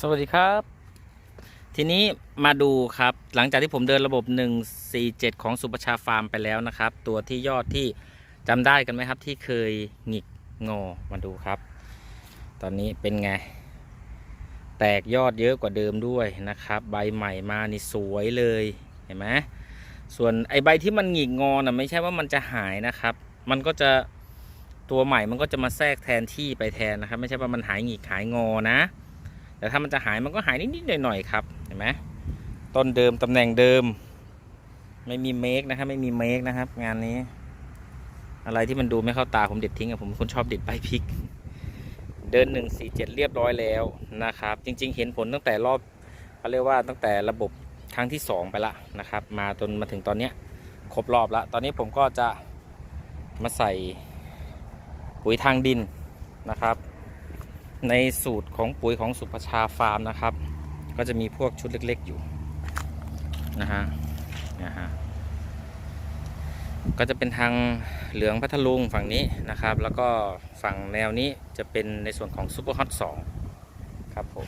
สวัสดีครับ ทีนี้มาดูครับ หลังจากที่ผมเดินระบบ 147 ของสุประชาฟาร์มไปแล้วนะครับ ตัวที่ยอดที่จำได้กันไหมครับ ที่เคยหงิกงอมาดูครับ ตอนนี้เป็นไง แตกยอดเยอะกว่าเดิมด้วยนะครับ ใบใหม่มานี่สวยเลยเห็นไหมส่วนไอใบที่มันหงิกงอนะไม่ใช่ว่ามันจะหายนะครับ มันก็จะตัวใหม่มันก็จะมาแทรกแทนที่ไปแทนนะครับ ไม่ใช่ว่ามันหายหงิกหายงอนะ แต่ถ้ามันจะหายมันก็หายนิดๆหน่อยๆครับเห็นไหมต้นเดิมตำแหน่งเดิม ไม่มีเมคนะครับ ไม่มีเมคนะครับ งานนี้ อะไรที่มันดูไม่เข้าตาผมเด็ดทิ้งอะผมคนชอบเด็ดใบพริก เดินหนึ่งสี่เจ็ดเรียบร้อยแล้วนะครับ จริง ๆ เห็นผลตั้งแต่รอบเขาเรียกว่าตั้งแต่ระบบครั้งที่สองไปละนะครับ มาจนมาถึงตอนเนี้ยครบรอบล้วตอนนี้ผมก็จะมาใส่ปุ๋ยทางดินนะครับ ในสูตรของปุ๋ยของสุภชาฟาร์มนะครับ ก็จะมีพวกชุดเล็ก ๆ อยู่นะฮะนะฮะก็จะเป็นทางเหลืองพัทลุงฝั่งนี้นะครับ แล้วก็ฝั่งแนวนี้จะเป็นในส่วนของซูเปอร์ฮอตสองครับผม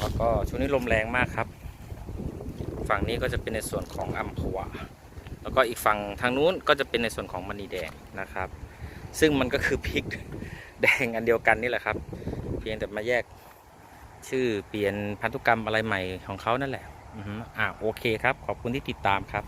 แล้วก็ช่วงนี้ลมแรงมากครับ ฝั่งนี้ก็จะเป็นในส่วนของอัมพวาแล้วก็อีกฝั่งทางนู้นก็จะเป็นในส่วนของมณีแดงนะครับ ซึ่งมันก็คือพริก ดงอันเดียวกันนี่แหละครับ เพียงแต่มาแยกชื่อเปลี่ยนพันธุกรรมอะไรใหม่ของเขานั่นแหละอ่าโอเคครับ ขอบคุณที่ติดตามครับ